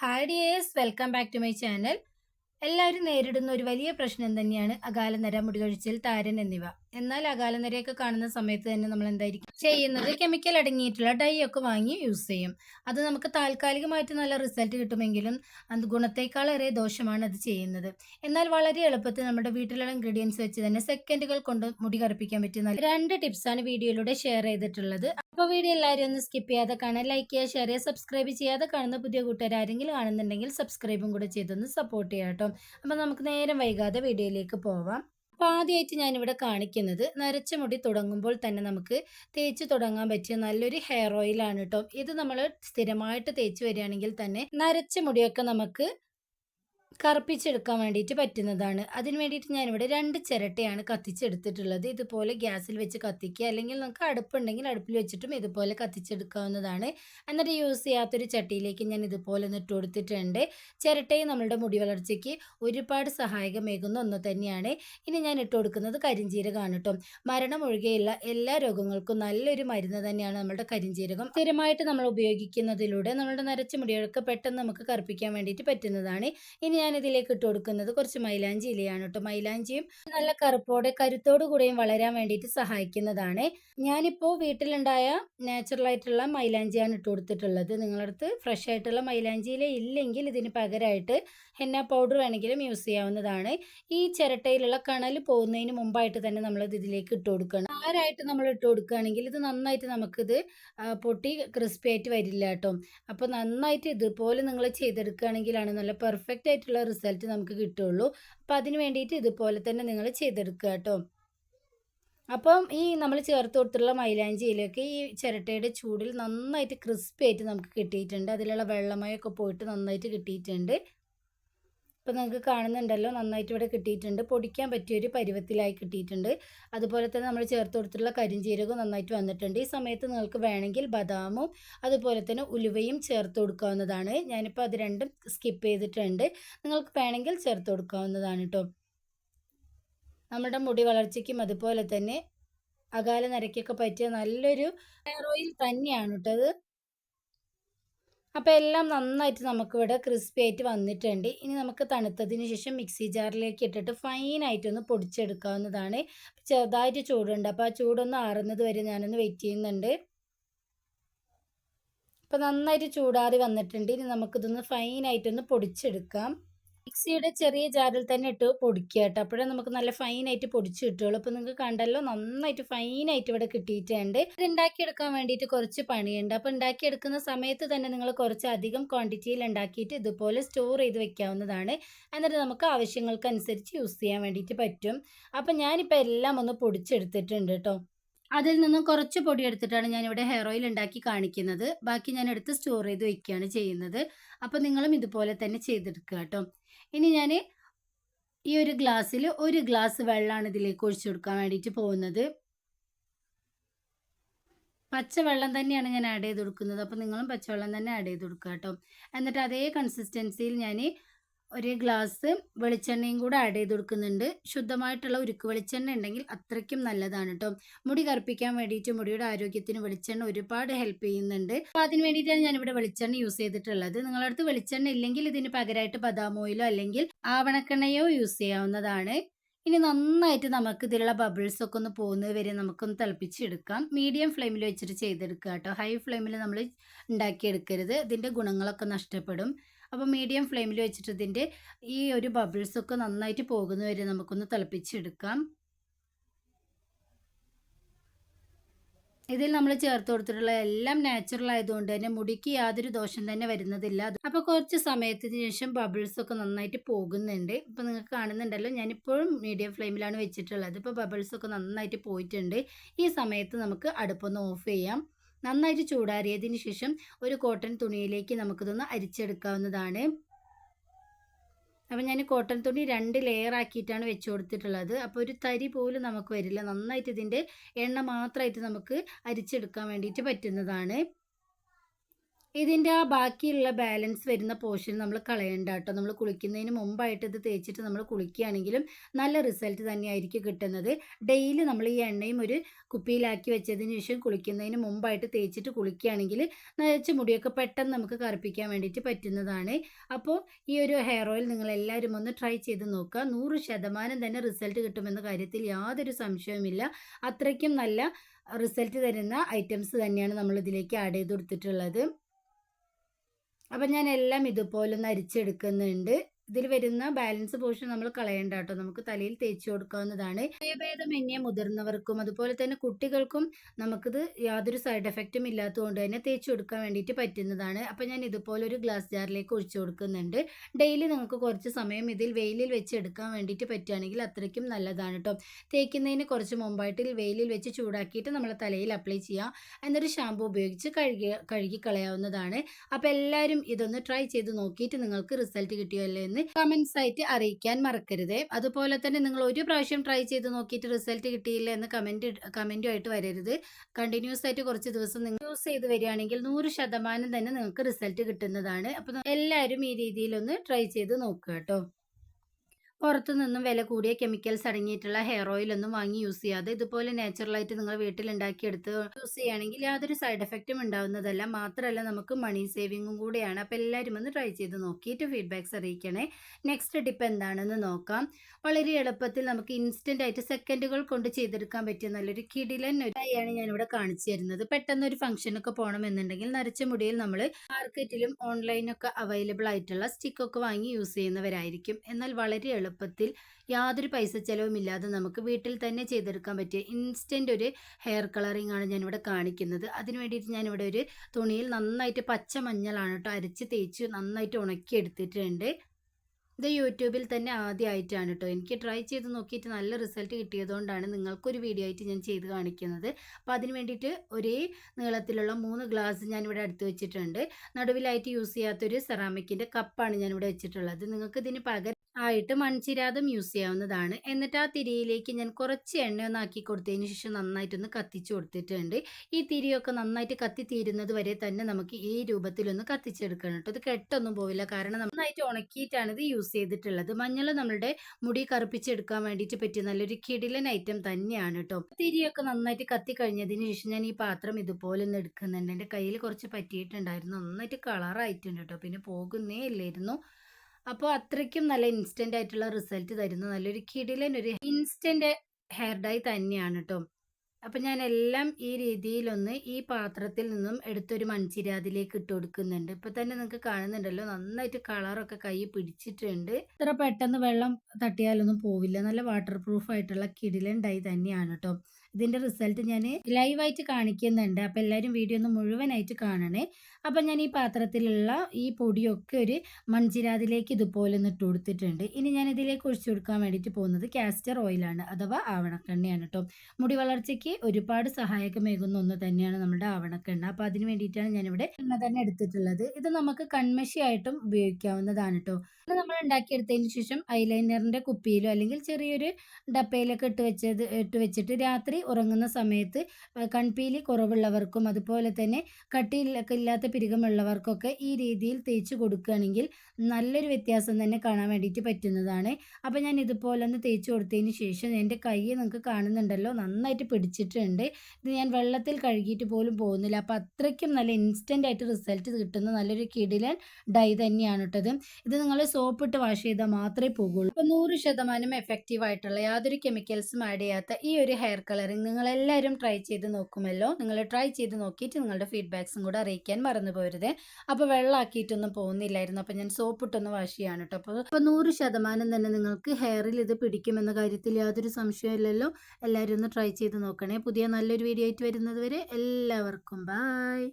Hi dears welcome back to my channel എല്ലാവരും നേരിടുന്ന ഒരു വലിയ പ്രശ്നം തന്നെയാണ് അകാലനര മുടികൊഴിച്ചിൽ താരൻ എന്നിവ. എന്നാൽ അകാലനരയൊക്കെ കാണുന്ന സമയത്ത് തന്നെ നമ്മൾ എന്തായിരിക്കും ചെയ്യുന്നത് കെമിക്കൽ അടങ്ങിയിട്ടുള്ള ഡൈ ഒക്കെ വാങ്ങി യൂസ് ചെയ്യും. അത് നമുക്ക് താൽക്കാലികമായിട്ട് നല്ല റിസൾട്ട് കിട്ടുമെങ്കിലും അത് ഗുണത്തേക്കാളേറെ ദോഷമാണ് അത് ചെയ്യുന്നത്. എന്നാൽ വളരെ എളുപ്പത്തിൽ നമ്മുടെ വീട്ടിലുള്ള ഇൻഗ്രീഡിയൻസ് വെച്ച് തന്നെ സെക്കൻഡുകൾ കൊണ്ട് മുടി കറുപ്പിക്കാൻ പറ്റുന്ന രണ്ട് ടിപ്സാണ് വീഡിയോയിലൂടെ ഷെയർ ചെയ്തിട്ടുള്ളത്. അപ്പോൾ വീഡിയോ എല്ലാവരും ഒന്ന് സ്കിപ്പ് ചെയ്യാതെ കാണാൻ ലൈക്ക് ചെയ്യുക ഷെയർ ചെയ്യുക സബ്സ്ക്രൈബ് ചെയ്യാതെ കാണുന്ന പുതിയ കൂട്ടുകാർ ആരെങ്കിലും കാണുന്നുണ്ടെങ്കിൽ സബ്സ്ക്രൈബും കൂടെ ചെയ്തൊന്ന് സപ്പോർട്ട് ചെയ്യാം കേട്ടോ അപ്പോൾ നമുക്ക് നേരം വൈകാതെ വീഡിയോയിലേക്ക് പോവാം. അപ്പോൾ ആദ്യമായിട്ട് ഞാനിവിടെ കാണിക്കുന്നത് നരച്ച മുടി തുടങ്ങുമ്പോൾ തന്നെ നമുക്ക് തേച്ച് തുടങ്ങാൻ പറ്റിയ നല്ലൊരു ഹെയർ ഓയിലാണ് കേട്ടോ ഇത് നമ്മൾ സ്ഥിരമായിട്ട് തേച്ച് വരികയാണെങ്കിൽ തന്നെ നരച്ച മുടിയൊക്കെ നമുക്ക് കറുപ്പിച്ചെടുക്കാൻ വേണ്ടിയിട്ട് പറ്റുന്നതാണ്. അതിന് വേണ്ടിയിട്ട് ഞാനിവിടെ രണ്ട് ചിരട്ടയാണ് കത്തിച്ചെടുത്തിട്ടുള്ളത്. ഇതുപോലെ ഗ്യാസിൽ വെച്ച് കത്തിക്കുക അല്ലെങ്കിൽ നമുക്ക് അടുപ്പുണ്ടെങ്കിൽ അടുപ്പിൽ വെച്ചിട്ടും ഇതുപോലെ കത്തിച്ചെടുക്കാവുന്നതാണ്. എന്നിട്ട് യൂസ് ചെയ്യാത്തൊരു ചട്ടിയിലേക്ക് ഞാൻ ഇതുപോലെ ഒന്ന് കൊടുത്തിട്ടുണ്ട്. ചിരട്ടയും നമ്മളുടെ മുടി വളർച്ചയ്ക്ക് ഒരുപാട് സഹായകമേകുന്ന ഒന്ന് തന്നെയാണ്. ഇനി ഞാൻ ഇട്ട് കൊടുക്കുന്നത് കരിഞ്ചീരകമാണ് കേട്ടോ. മരണം ഒഴികെയുള്ള എല്ലാ രോഗങ്ങൾക്കും നല്ലൊരു മരുന്ന് തന്നെയാണ് നമ്മുടെ കരിഞ്ചീരകം. സ്ഥിരമായിട്ട് നമ്മൾ ഉപയോഗിക്കുന്നതിലൂടെ നമ്മളുടെ നരച്ച മുടികൾക്ക് പെട്ടെന്ന് നമുക്ക് കറുപ്പിക്കാൻ വേണ്ടിയിട്ട് പറ്റുന്നതാണ്. ഇനി ഞാൻ ഇതിലേക്ക് ഇട്ട് കൊടുക്കുന്നത് കുറച്ച് മൈലാഞ്ചി ഇലയാണ് കേട്ടോ. മൈലാഞ്ചിയും നല്ല കറുപ്പോടെ കരുത്തോടു കൂടെയും വളരാൻ വേണ്ടിയിട്ട് സഹായിക്കുന്നതാണ്. ഞാനിപ്പോൾ വീട്ടിലുണ്ടായ നാച്ചുറലായിട്ടുള്ള മൈലാഞ്ചിയാണ് ഇട്ട് കൊടുത്തിട്ടുള്ളത്. നിങ്ങളടുത്ത് ഫ്രഷ് ആയിട്ടുള്ള മൈലാഞ്ചി ഇല ഇല്ലെങ്കിൽ ഇതിന് പകരമായിട്ട് ഹെന്ന പൗഡർ വേണമെങ്കിലും യൂസ് ചെയ്യാവുന്നതാണ്. ഈ ചിരട്ടയിലുള്ള കണൽ പോകുന്നതിന് മുമ്പായിട്ട് തന്നെ നമ്മളത് ഇതിലേക്ക് ഇട്ട് കൊടുക്കണം. ആരായിട്ട് നമ്മൾ ഇട്ട് കൊടുക്കുകയാണെങ്കിൽ ഇത് നന്നായിട്ട് നമുക്കിത് പൊട്ടി ക്രിസ്പി ആയിട്ട് വരില്ല കേട്ടോ. അപ്പോൾ നന്നായിട്ട് ഇതുപോലെ നിങ്ങൾ ചെയ്തെടുക്കുകയാണെങ്കിലാണ് നല്ല പെർഫെക്റ്റ് ആയിട്ടുള്ള റിസൾട്ട് നമുക്ക് കിട്ടുള്ളൂ. അപ്പം അതിന് വേണ്ടിയിട്ട് ഇതുപോലെ തന്നെ നിങ്ങൾ ചെയ്തെടുക്കുക കേട്ടോ. അപ്പം ഈ നമ്മൾ ചേർത്ത് കൊടുത്തിട്ടുള്ള മൈലാഞ്ചിയിലേക്ക് ഈ ചിരട്ടയുടെ ചൂടിൽ നന്നായിട്ട് ക്രിസ്പി ആയിട്ട് നമുക്ക് കിട്ടിയിട്ടുണ്ട്. അതിലുള്ള വെള്ളമയൊക്കെ പോയിട്ട് നന്നായിട്ട് കിട്ടിയിട്ടുണ്ട്. ഇപ്പം നിങ്ങൾക്ക് കാണുന്നുണ്ടല്ലോ നന്നായിട്ട് ഇവിടെ കിട്ടിയിട്ടുണ്ട്. പൊടിക്കാൻ പറ്റിയൊരു പരുവത്തിലായി കിട്ടിയിട്ടുണ്ട്. അതുപോലെ തന്നെ നമ്മൾ ചേർത്ത് കൊടുത്തിട്ടുള്ള കരിഞ്ചീരകം നന്നായിട്ട് വന്നിട്ടുണ്ട്. ഈ സമയത്ത് നിങ്ങൾക്ക് വേണമെങ്കിൽ ബദാമും അതുപോലെ തന്നെ ഉലുവയും ചേർത്ത് കൊടുക്കാവുന്നതാണ്. ഞാനിപ്പോൾ അത് രണ്ടും സ്കിപ്പ് ചെയ്തിട്ടുണ്ട്. നിങ്ങൾക്ക് വേണമെങ്കിൽ ചേർത്ത് കൊടുക്കാവുന്നതാണ് കേട്ടോ നമ്മുടെ മുടി വളർച്ചയ്ക്കും അതുപോലെ തന്നെ അകാല നരയ്ക്കൊക്കെ പറ്റിയ നല്ലൊരു ഹെയർ ഓയിൽ തന്നെയാണ് കേട്ടോ അത്. അപ്പോൾ എല്ലാം നന്നായിട്ട് നമുക്കിവിടെ ക്രിസ്പി ആയിട്ട് വന്നിട്ടുണ്ട്. ഇനി നമുക്ക് തണുത്തതിന് ശേഷം മിക്സി ജാറിലേക്ക് ഇട്ടിട്ട് ഫൈനായിട്ടൊന്ന് പൊടിച്ചെടുക്കാവുന്നതാണ്. ചെറുതായിട്ട് ചൂടുണ്ട്. അപ്പോൾ ആ ചൂടൊന്ന് ആറുന്നത് വരെ ഞാനൊന്ന് വെയിറ്റ് ചെയ്യുന്നുണ്ട്. അപ്പോൾ നന്നായിട്ട് ചൂടാറി വന്നിട്ടുണ്ട്. ഇനി നമുക്കിതൊന്ന് ഫൈനായിട്ടൊന്ന് പൊടിച്ചെടുക്കാം. മിക്സിയുടെ ചെറിയ ജാറിൽ തന്നെ ഇട്ട് പൊടിക്കുക കേട്ടോ. അപ്പോഴേ നമുക്ക് നല്ല ഫൈനായിട്ട് പൊടിച്ച് കിട്ടുള്ളൂ അപ്പോൾ നിങ്ങൾക്ക് കണ്ടല്ലോ നന്നായിട്ട് ഫൈനായിട്ട് ഇവിടെ കിട്ടിയിട്ടുണ്ട്. ഇത് ഉണ്ടാക്കിയെടുക്കാൻ വേണ്ടിയിട്ട് കുറച്ച് പണിയുണ്ട്. അപ്പോൾ ഉണ്ടാക്കിയെടുക്കുന്ന സമയത്ത് തന്നെ നിങ്ങൾ കുറച്ച് അധികം ക്വാണ്ടിറ്റിയിൽ ഉണ്ടാക്കിയിട്ട് ഇതുപോലെ സ്റ്റോർ ചെയ്ത് വെക്കാവുന്നതാണ്. എന്നിട്ട് നമുക്ക് ആവശ്യങ്ങൾക്കനുസരിച്ച് യൂസ് ചെയ്യാൻ വേണ്ടിയിട്ട് പറ്റും. അപ്പോൾ ഞാനിപ്പോൾ എല്ലാം ഒന്ന് പൊടിച്ചെടുത്തിട്ടുണ്ട് കേട്ടോ. അതിൽ നിന്നും കുറച്ച് പൊടി എടുത്തിട്ടാണ് ഞാൻ ഇവിടെ ഹെയർ ഓയിൽ ഉണ്ടാക്കി കാണിക്കുന്നത്. ബാക്കി ഞാൻ എടുത്ത് സ്റ്റോർ ചെയ്ത് വെക്കുകയാണ് ചെയ്യുന്നത്. അപ്പോൾ നിങ്ങളും ഇതുപോലെ തന്നെ ചെയ്തെടുക്കുക കേട്ടോ. ഇനി ഞാൻ ഈ ഒരു ഗ്ലാസ്സിൽ ഒരു ഗ്ലാസ് വെള്ളമാണ് ഇതിലേക്ക് ഒഴിച്ചു കൊടുക്കാൻ വേണ്ടിയിട്ട് പോകുന്നത്. പച്ചവെള്ളം തന്നെയാണ് ഞാൻ ആഡ് ചെയ്ത് കൊടുക്കുന്നത്. അപ്പോൾ നിങ്ങളും പച്ചവെള്ളം തന്നെ ആഡ് ചെയ്ത് കൊടുക്കുക കേട്ടോ. എന്നിട്ട് അതേ കൺസിസ്റ്റൻസിയിൽ ഞാൻ ഒരു ഗ്ലാസ് വെളിച്ചെണ്ണയും കൂടെ ആഡ് ചെയ്ത് കൊടുക്കുന്നുണ്ട്. ശുദ്ധമായിട്ടുള്ള ഉരുക്ക് വെളിച്ചെണ്ണ ഉണ്ടെങ്കിൽ അത്രയ്ക്കും നല്ലതാണ് കേട്ടോ മുടി കറുപ്പിക്കാൻ വേണ്ടിയിട്ട് മുടിയുടെ ആരോഗ്യത്തിന് വെളിച്ചെണ്ണ ഒരുപാട് ഹെൽപ്പ് ചെയ്യുന്നുണ്ട്. അപ്പോൾ അതിന് വേണ്ടിയിട്ടാണ് ഞാനിവിടെ വെളിച്ചെണ്ണ യൂസ് ചെയ്തിട്ടുള്ളത്. നിങ്ങളുടെ അടുത്ത് വെളിച്ചെണ്ണ ഇല്ലെങ്കിൽ ഇതിന് പകരമായിട്ട് ബദാം ഓയിലോ അല്ലെങ്കിൽ ആവണക്കെണ്ണയോ യൂസ് ചെയ്യാവുന്നതാണ്. ഇനി നന്നായിട്ട് നമുക്ക് ഇതിലുള്ള ബബിൾസ് ഒക്കെ ഒന്ന് പോകുന്നത് വരെ നമുക്കൊന്ന് തിളപ്പിച്ചെടുക്കാം മീഡിയം ഫ്ലെയിമിൽ വെച്ചിട്ട് ചെയ്തെടുക്കുക കേട്ടോ ഹൈ ഫ്ലെയിമിൽ നമ്മൾ ഉണ്ടാക്കിയെടുക്കരുത്. ഇതിന്റെ ഗുണങ്ങളൊക്കെ നഷ്ടപ്പെടും. അപ്പോൾ മീഡിയം ഫ്ലെയിമിൽ വെച്ചിട്ട് ഇതിന്റെ ഈ ഒരു ബബിൾസൊക്കെ നന്നായിട്ട് പോകുന്ന വരെ നമുക്കൊന്ന് തിളപ്പിച്ചെടുക്കാം. ഇതിൽ നമ്മൾ ചേർത്ത് കൊടുത്തിട്ടുള്ള എല്ലാം നാച്ചുറൽ ആയതുകൊണ്ട് തന്നെ മുടിക്ക് യാതൊരു ദോഷം തന്നെ വരുന്നതില്ല. അപ്പോൾ കുറച്ച് സമയത്തിന് ശേഷം ബബിൾസ് ഒക്കെ നന്നായിട്ട് പോകുന്നുണ്ട്. ഇപ്പോൾ നിങ്ങൾക്ക് കാണുന്നുണ്ടല്ലോ ഞാനിപ്പോഴും മീഡിയം ഫ്ലെയിമിലാണ് വെച്ചിട്ടുള്ളത്. ഇപ്പോൾ ബബിൾസ് ഒക്കെ നന്നായിട്ട് പോയിട്ടുണ്ട്. ഈ സമയത്ത് നമുക്ക് അടുപ്പൊന്ന് ഓഫ് ചെയ്യാം. നന്നായിട്ട് ചൂടാറിയതിന് ശേഷം ഒരു കോട്ടൺ തുണിയിലേക്ക് നമുക്കിതൊന്ന് അരിച്ചെടുക്കാവുന്നതാണ്. അപ്പോൾ ഞാൻ കോട്ടൺ തുണി രണ്ട് ലെയർ ആക്കിയിട്ടാണ് വെച്ച് കൊടുത്തിട്ടുള്ളത്. അപ്പോൾ ഒരു തരി പോലും നമുക്ക് വരില്ല. നന്നായിട്ട് ഇതിന്റെ എണ്ണ മാത്രമായിട്ട് നമുക്ക് അരിച്ചെടുക്കാൻ വേണ്ടിയിട്ട് പറ്റുന്നതാണ്. ഇതിന്റെ ആ ബാക്കിയുള്ള ബാലൻസ് വരുന്ന പോർഷൻ നമ്മൾ കളയണ്ട കേട്ടോ നമ്മൾ കുളിക്കുന്നതിന് മുമ്പായിട്ട് ഇത് തേച്ചിട്ട് നമ്മൾ കുളിക്കുകയാണെങ്കിലും നല്ല റിസൾട്ട് തന്നെയായിരിക്കും കിട്ടുന്നത്. ഡെയിലി നമ്മൾ ഈ എണ്ണയും ഒരു കുപ്പിയിലാക്കി വെച്ചതിന് ശേഷം കുളിക്കുന്നതിന് മുമ്പായിട്ട് തേച്ചിട്ട് കുളിക്കുകയാണെങ്കിൽ നരച്ച മുടിയൊക്കെ പെട്ടെന്ന് നമുക്ക് കറുപ്പിക്കാൻ വേണ്ടിയിട്ട് പറ്റുന്നതാണ്. അപ്പോൾ ഈ ഒരു ഹെയർ ഓയിൽ നിങ്ങൾ എല്ലാവരും ഒന്ന് ട്രൈ ചെയ്ത് നോക്കുക. നൂറ് ശതമാനം തന്നെ റിസൾട്ട് കിട്ടുമെന്ന കാര്യത്തിൽ യാതൊരു സംശയവുമില്ല. അത്രയ്ക്കും നല്ല റിസൾട്ട് തരുന്ന ഐറ്റംസ് തന്നെയാണ് നമ്മൾ ഇതിലേക്ക് ആഡ് ചെയ്ത് കൊടുത്തിട്ടുള്ളത്. അപ്പം ഞാൻ എല്ലാം ഇതുപോലെ ഒന്ന് അരിച്ചെടുക്കുന്നുണ്ട്. ഇതിൽ വരുന്ന ബാലൻസ് പോർഷൻ നമ്മൾ കളയേണ്ട കേട്ടോ. നമുക്ക് തലയിൽ തേച്ച് കൊടുക്കാവുന്നതാണ്. ഭേദമന്യേ മുതിർന്നവർക്കും അതുപോലെ തന്നെ കുട്ടികൾക്കും നമുക്കിത് യാതൊരു സൈഡ് എഫക്റ്റും ഇല്ലാത്തതുകൊണ്ട് തന്നെ തേച്ച് കൊടുക്കാൻ വേണ്ടിയിട്ട് പറ്റുന്നതാണ്. അപ്പം ഞാൻ ഇതുപോലെ ഒരു ഗ്ലാസ് ജാറിലേക്ക് ഒഴിച്ചു കൊടുക്കുന്നുണ്ട്. ഡെയിലി നിങ്ങൾക്ക് കുറച്ച് സമയം ഇതിൽ വെയിലിൽ വെച്ച് എടുക്കാൻ വേണ്ടിയിട്ട് പറ്റുകയാണെങ്കിൽ അത്രയ്ക്കും നല്ലതാണ് കേട്ടോ. തേക്കുന്നതിന് കുറച്ച് മുമ്പായിട്ട് വെയിലിൽ വെച്ച് ചൂടാക്കിയിട്ട് നമ്മൾ തലയിൽ അപ്ലൈ ചെയ്യാം. എന്നൊരു ഷാമ്പു ഉപയോഗിച്ച് കഴുകി കഴുകി കളയാവുന്നതാണ്. അപ്പോൾ എല്ലാവരും ഇതൊന്ന് ട്രൈ ചെയ്ത് നോക്കിയിട്ട് നിങ്ങൾക്ക് റിസൾട്ട് കിട്ടിയല്ലോ എന്ന് കമൻസ് ആയിട്ട് അറിയിക്കാൻ മറക്കരുത്. അതുപോലെ തന്നെ നിങ്ങൾ ഒരു പ്രാവശ്യം ട്രൈ ചെയ്ത് നോക്കിയിട്ട് റിസൾട്ട് കിട്ടിയില്ല എന്ന് കമന്റ് കമന്റുമായിട്ട് വരരുത്. കണ്ടിന്യൂസ് ആയിട്ട് കുറച്ച് ദിവസം നിങ്ങൾ യൂസ് ചെയ്ത് വരികയാണെങ്കിൽ നൂറ് ശതമാനം തന്നെ നിങ്ങൾക്ക് റിസൾട്ട് കിട്ടുന്നതാണ്. അപ്പോൾ എല്ലാവരും ഈ രീതിയിലൊന്ന് ട്രൈ ചെയ്ത് നോക്കുക കേട്ടോ. പുറത്തു നിന്നും വില കൂടിയ കെമിക്കൽസ് അടങ്ങിയിട്ടുള്ള ഹെയർ ഓയിൽ ഒന്നും വാങ്ങി യൂസ് ചെയ്യാതെ ഇതുപോലെ നാച്ചുറലായിട്ട് നിങ്ങൾ വീട്ടിൽ ഉണ്ടാക്കിയെടുത്ത് യൂസ് ചെയ്യുകയാണെങ്കിൽ യാതൊരു സൈഡ് എഫക്റ്റും ഉണ്ടാവുന്നതല്ല. മാത്രമല്ല നമുക്ക് മണി സേവിങ്ങും കൂടിയാണ്. അപ്പോൾ എല്ലാവരും ഒന്ന് ട്രൈ ചെയ്ത് നോക്കിയിട്ട് ഫീഡ്ബാക്ക്സ് അറിയിക്കണേ. നെക്സ്റ്റ് ടിപ്പ് എന്താണെന്ന് നോക്കാം. വളരെ എളുപ്പത്തിൽ നമുക്ക് ഇൻസ്റ്റന്റ് ആയിട്ട് സെക്കൻഡുകൾ കൊണ്ട് ചെയ്തെടുക്കാൻ പറ്റിയ നല്ലൊരു കിടിലൻ ഞാൻ ഞാനിവിടെ കാണിച്ചു തരുന്നത്. പെട്ടെന്ന് ഒരു ഫംഗ്ഷനൊക്കെ പോകണമെന്നുണ്ടെങ്കിൽ നരച്ച മുടിയിൽ നമ്മൾ മാർക്കറ്റിലും ഓൺലൈനൊക്കെ അവൈലബിൾ ആയിട്ടുള്ള സ്റ്റിക്കൊക്കെ വാങ്ങി യൂസ് ചെയ്യുന്നവരായിരിക്കും. എന്നാൽ വളരെ എളുപ്പത്തിൽ യാതൊരു പൈസ ചിലവുമില്ലാതെ നമുക്ക് വീട്ടിൽ തന്നെ ചെയ്തെടുക്കാൻ പറ്റിയ ഇൻസ്റ്റന്റ് ഒരു ഹെയർ കളറിംഗ് ആണ് ഞാനിവിടെ കാണിക്കുന്നത്. അതിന് വേണ്ടിയിട്ട് ഞാനിവിടെ ഒരു തുണിയിൽ നന്നായിട്ട് പച്ച മഞ്ഞളാണ് കേട്ടോ അരച്ച് തേച്ച് നന്നായിട്ട് ഉണക്കി എടുത്തിട്ടുണ്ട് ഇത് യൂട്യൂബിൽ തന്നെ ആദ്യമായിട്ടാണ് കേട്ടോ. എനിക്ക് ട്രൈ ചെയ്ത് നോക്കിയിട്ട് നല്ല റിസൾട്ട് കിട്ടിയതുകൊണ്ടാണ് നിങ്ങൾക്കൊരു വീഡിയോ ആയിട്ട് ഞാൻ ചെയ്ത് കാണിക്കുന്നത്. അപ്പോൾ അതിന് വേണ്ടിയിട്ട് ഒരേ നീളത്തിലുള്ള മൂന്ന് ഗ്ലാസ് ഞാനിവിടെ എടുത്ത് വെച്ചിട്ടുണ്ട്. നടുവിലായിട്ട് യൂസ് ചെയ്യാത്തൊരു സെറാമിക്കിന്റെ കപ്പാണ് ഞാനിവിടെ വെച്ചിട്ടുള്ളത്. നിങ്ങൾക്ക് ഇതിന് പകരം ആയിട്ട് മൺചിരാതം യൂസ് ചെയ്യാവുന്നതാണ്. എന്നിട്ട് ആ തിരിയിലേക്ക് ഞാൻ കുറച്ച് എണ്ണ ഒന്ന് ആക്കി കൊടുത്തതിന് ശേഷം നന്നായിട്ടൊന്ന് കത്തിച്ചു കൊടുത്തിട്ടുണ്ട്. ഈ തിരിയൊക്കെ നന്നായിട്ട് കത്തി തീരുന്നത് വരെ തന്നെ നമുക്ക് ഈ രൂപത്തിലൊന്ന് കത്തിച്ചെടുക്കണം കേട്ടോ. ഇത് കെട്ടൊന്നും പോവില്ല. കാരണം നന്നായിട്ട് ഉണക്കിയിട്ടാണ് ഇത് യൂസ് ചെയ്തിട്ടുള്ളത്. മഞ്ഞൾ നമ്മളുടെ മുടി കറുപ്പിച്ചെടുക്കാൻ വേണ്ടിയിട്ട് പറ്റിയ നല്ലൊരു കിടിലൻ ഐറ്റം തന്നെയാണ് കേട്ടോ. തിരിയൊക്കെ നന്നായിട്ട് കത്തി കഴിഞ്ഞതിന് ശേഷം ഞാൻ ഈ പാത്രം ഇതുപോലെ ഒന്ന് എടുക്കുന്നുണ്ട്. എന്റെ കയ്യിൽ കുറച്ച് പറ്റിയിട്ടുണ്ടായിരുന്നു. നന്നായിട്ട് കളറായിട്ടുണ്ട് കേട്ടോ. പിന്നെ പോകുന്നേ ഇല്ലായിരുന്നു. അപ്പോൾ അത്രയ്ക്കും നല്ല ഇൻസ്റ്റന്റ് ആയിട്ടുള്ള റിസൾട്ട് തരുന്ന. നല്ലൊരു കിടിലൻ ഒരു ഇൻസ്റ്റന്റ് ഹെയർ ഡൈ തന്നെയാണ് കേട്ടോ അപ്പം ഞാൻ എല്ലാം ഈ രീതിയിലൊന്ന് ഈ പാത്രത്തിൽ നിന്നും എടുത്തൊരു മൺചിരാതിലേക്ക് ഇട്ട് കൊടുക്കുന്നുണ്ട്. ഇപ്പം തന്നെ നിങ്ങൾക്ക് കാണുന്നുണ്ടല്ലോ നന്നായിട്ട് കളറൊക്കെ കൈ പിടിച്ചിട്ടുണ്ട്. ഇത്ര പെട്ടെന്ന് വെള്ളം തട്ടിയാലൊന്നും പോവില്ല. നല്ല വാട്ടർ പ്രൂഫ് ആയിട്ടുള്ള കിടിലൻ ഡൈ തന്നെയാണ് കേട്ടോ ഇതിന്റെ റിസൾട്ട് ഞാൻ ലൈവായിട്ട് കാണിക്കുന്നുണ്ട്. അപ്പോൾ എല്ലാവരും വീഡിയോ ഒന്ന് മുഴുവനായിട്ട് കാണണേ. അപ്പം ഞാൻ ഈ പാത്രത്തിലുള്ള ഈ പൊടിയൊക്കെ ഒരു മൺചിരാതിലേക്ക് ഇതുപോലെ ഒന്ന് ഇട്ട് കൊടുത്തിട്ടുണ്ട്. ഇനി ഞാൻ ഇതിലേക്ക് ഒഴിച്ചു കൊടുക്കാൻ വേണ്ടിയിട്ട് പോകുന്നത് കാസ്റ്റർ ഓയിലാണ് അഥവാ ആവണക്കെണ്ണയാണ് കേട്ടോ മുടി വളർച്ചയ്ക്ക് ഒരുപാട് സഹായകമേകുന്ന ഒന്ന് തന്നെയാണ് നമ്മുടെ ആവണക്കെണ്ണ. അപ്പം അതിന് വേണ്ടിയിട്ടാണ് ഞാനിവിടെ എണ്ണ തന്നെ എടുത്തിട്ടുള്ളത്. ഇത് നമുക്ക് കൺമഷിയായിട്ടും ഉപയോഗിക്കാവുന്നതാണ് കേട്ടോ ഇത് നമ്മൾ ഉണ്ടാക്കിയെടുത്തതിന് ശേഷം ഐലൈനറിന്റെ കുപ്പിയിലോ അല്ലെങ്കിൽ ചെറിയൊരു ഡപ്പയിലൊക്കെ ഇട്ട് വെച്ചത് ഇട്ട് വെച്ചിട്ട് രാത്രി ഉറങ്ങുന്ന സമയത്ത് കൺപീലി കുറവുള്ളവർക്കും അതുപോലെ തന്നെ കട്ടിയിലൊക്കെ ഇല്ലാത്ത പിരികമുള്ളവർക്കൊക്കെ ഈ രീതിയിൽ തേച്ച് കൊടുക്കുകയാണെങ്കിൽ നല്ലൊരു വ്യത്യാസം തന്നെ കാണാൻ വേണ്ടിയിട്ട് പറ്റുന്നതാണ്. അപ്പോൾ ഞാൻ ഇതുപോലെ ഒന്ന് തേച്ച് കൊടുത്തതിന് ശേഷം എന്റെ കൈ നിങ്ങൾക്ക് കാണുന്നുണ്ടല്ലോ നന്നായിട്ട് പിടിച്ചിട്ടുണ്ട്. ഇത് ഞാൻ വെള്ളത്തിൽ കഴുകിയിട്ട് പോലും പോകുന്നില്ല. അപ്പോൾ അത്രയ്ക്കും നല്ല ഇൻസ്റ്റന്റ് ആയിട്ട് റിസൾട്ട് കിട്ടുന്ന നല്ലൊരു കിടിലൻ ഡൈ തന്നെയാണ് കേട്ടത് ഇത്. നിങ്ങൾ സോപ്പ് ഇട്ട് വാഷ് ചെയ്താൽ മാത്രമേ പോകുള്ളൂ. അപ്പോൾ നൂറ് ശതമാനം എഫക്റ്റീവ് ആയിട്ടുള്ള യാതൊരു കെമിക്കൽസും ആഡ് ചെയ്യാത്ത ഈ ഒരു ഹെയർ കളറിങ് നിങ്ങളെല്ലാവരും ട്രൈ ചെയ്ത് നോക്കുമല്ലോ. നിങ്ങൾ ട്രൈ ചെയ്ത് നോക്കിയിട്ട് നിങ്ങളുടെ ഫീഡ്ബാക്സും കൂടെ അറിയിക്കാൻ മറന്നു പോരുത്. അപ്പോൾ വെള്ളമാക്കിയിട്ടൊന്നും പോകുന്നില്ലായിരുന്നു. അപ്പോൾ ഞാൻ സോപ്പിട്ടൊന്ന് വാഷ് ചെയ്യാണ് കേട്ടോ അപ്പോൾ അപ്പോൾ നൂറ് ശതമാനം തന്നെ നിങ്ങൾക്ക് ഹെയറിൽ ഇത് പിടിക്കുമെന്ന കാര്യത്തിൽ യാതൊരു സംശയമില്ലല്ലോ എല്ലാവരും ഒന്ന് ട്രൈ ചെയ്ത് നോക്കണേ. പുതിയ നല്ലൊരു വീഡിയോ ആയിട്ട് വരുന്നത് വരെ എല്ലാവർക്കും ബായ്